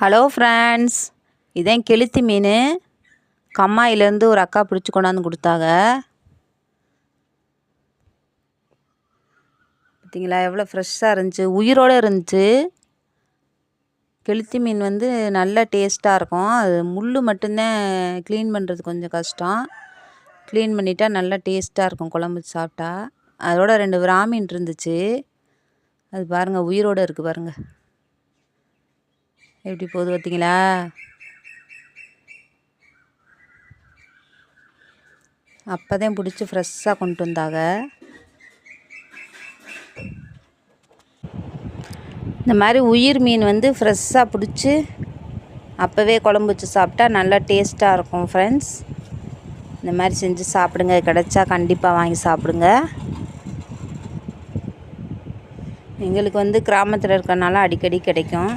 Hello friends இதான் கெளுத்தி மீன். கம்மாயிலேருந்து ஒரு அக்கா பிடிச்சி கொண்டாந்து கொடுத்தாங்க. பார்த்தீங்களா எவ்வளோ ஃப்ரெஷ்ஷாக இருந்துச்சு உயிரோடு இருந்துச்சு. கெளுத்தி மீன் வந்து நல்லா டேஸ்ட்டாக இருக்கும். அது முள் மட்டும்தான் க்ளீன் பண்ணுறது கொஞ்சம் கஷ்டம். க்ளீன் பண்ணிட்டா நல்லா டேஸ்ட்டாக இருக்கும் குழம்பு சாப்பிட்டா. அதோட ரெண்டு விராமீன் இருந்துச்சு. அது பாருங்கள் உயிரோடு இருக்குது பாருங்கள் எப்படி போகுது பார்த்தீங்களா? அப்போ தான் பிடிச்சி ஃப்ரெஷ்ஷாக கொண்டு வந்தாங்க. இந்த மாதிரி உயிர் மீன் வந்து ஃப்ரெஷ்ஷாக பிடிச்சி அப்போவே குழம்பு வச்சு சாப்பிட்டா நல்லா டேஸ்ட்டாக இருக்கும் ஃப்ரெண்ட்ஸ் இந்த மாதிரி செஞ்சு சாப்பிடுங்க. கிடச்சா கண்டிப்பாக வாங்கி சாப்பிடுங்க. எங்களுக்கு வந்து கிராமத்தில் இருக்கனால அடிக்கடி கிடைக்கும்.